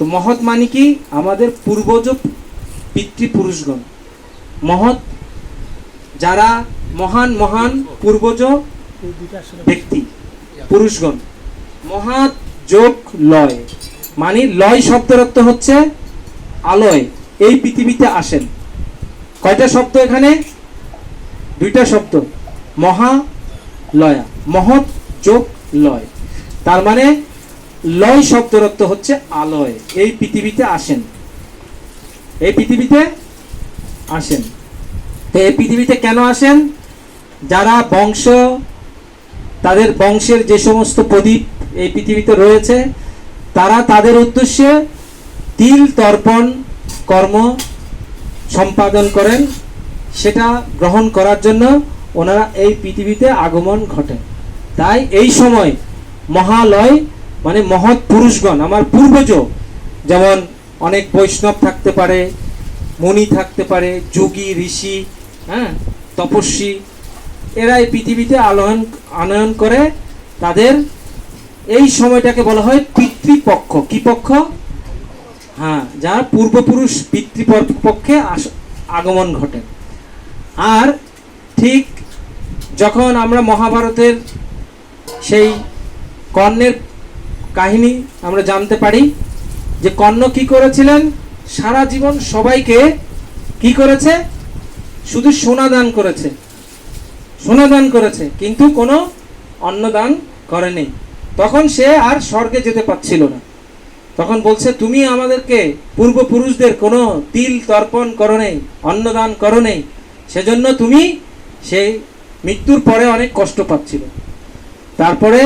তো মহৎ মানে কি? আমাদের পূর্বজ পিতৃপুরুষগণ। মহৎ যারা মহান মহান পূর্বজ ব্যক্তি, পুরুষগণ। মহাৎ যোগ লয়। মানে লয় শব্দের অর্থ হচ্ছে আলয়। এই পৃথিবীতে আসেন। কয়টা শব্দ এখানে? দুইটা শব্দ। মহা লয়া। মহৎ যোগ লয়। তার মানে লয় শব্দের হচ্ছে আলয়। এই পৃথিবীতে আসেন। এই পৃথিবীতে আসেন। তো এই পৃথিবীতে কেন আসেন? যারা বংশ, তাদের বংশের যে সমস্ত প্রদীপ এই পৃথিবীতে রয়েছে, তারা তাদের উদ্দেশ্যে তিল তর্পণ কর্ম সম্পাদন করেন। সেটা গ্রহণ করার জন্য ওনারা এই পৃথিবীতে আগমন ঘটে। তাই এই সময় মহালয় মানে মহৎ পুরুষগণ, আমার পূর্বজ, যেমন অনেক বৈষ্ণব থাকতে পারে, মুনি থাকতে পারে, যোগী, ঋষি হ্যাঁ তপস্বী এরা এই পৃথিবীতে আলোয়ন, আনয়ন করে তাদের এই সময়টাকে বলা হয় পিতৃপক্ষ। কি পক্ষ? হ্যাঁ যার পূর্বপুরুষ পিতৃপক্ষে আগমন ঘটে। আর ঠিক যখন আমরা মহাভারতের সেই কর্ণের কাহিনী আমরা জানতে পারি যে কর্ণ কি করেছিলেন? সারা জীবন সবাইকে কি করেছে? শুধু সোনা দান করেছে। সোনা দান করেছে, কিন্তু কোনো অন্নদান করেনি। তখন সে আর স্বর্গে যেতে পারছিল না। তখন বলছে, তুমি আমাদেরকে পূর্বপুরুষদের কোনো তিল তর্পণ করো নেই অন্নদান করো নেই সেজন্য তুমি সেই মৃত্যুর পরে অনেক কষ্ট পাচ্ছিল। তারপরে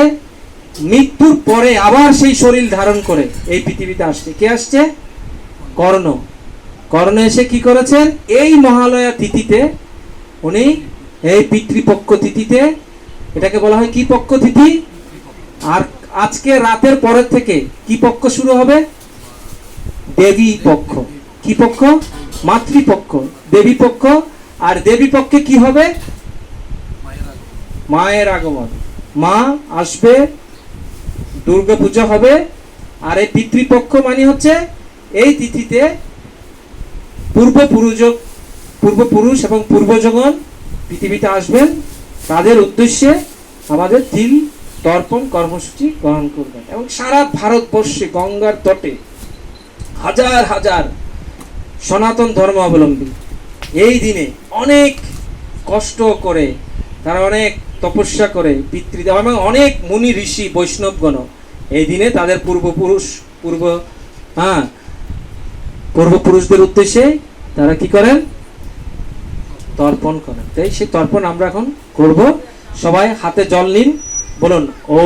মৃত্যুর পরে আবার সেই শরীর ধারণ করে এই পৃথিবীতে আসছে। কে আসছে? কর্ণ। কর্ণ এসে কি করেছেন? এই মহালয়া তিথিতে উনি, এই পিতৃপক্ষ তিথিতে, এটাকে বলা হয় কি পক্ষ তিথি? আর আজকে রাতের পরের থেকে কি পক্ষ শুরু হবে? দেবী পক্ষ। কি পক্ষ? মাতৃপক্ষ। দেবী পক্ষ। আর দেবী পক্ষে কি হবে? মায়ের আগমন। মা আসবে দুর্গা পূজা হবে, আর এই পিতৃপক্ষ মানে হচ্ছে এই তিথিতে পূর্বপুরুষ পূর্বপুরুষ এবং পূর্বজগণ পৃথিবীতে আসবেন। তাদের উদ্দেশ্যে আমাদের তিল তর্পণ কর্মসূচি গ্রহণ করবেন। এবং সারা ভারতবর্ষে গঙ্গার তটে হাজার হাজার সনাতন ধর্ম অবলম্বী এই দিনে অনেক কষ্ট করে, তারা অনেক তপস্যা করে পিতৃদেব এবং অনেক মুনি ঋষি বৈষ্ণবগণ এই দিনে তাদের পূর্বপুরুষ, পূর্ব হ্যাঁ পূর্বপুরুষদের উদ্দেশ্যে তারা কি করেন? তর্পণ করেন। তাই সেই তর্পণ আমরা এখন করব। সবাই হাতে জল নিন, বলুন ও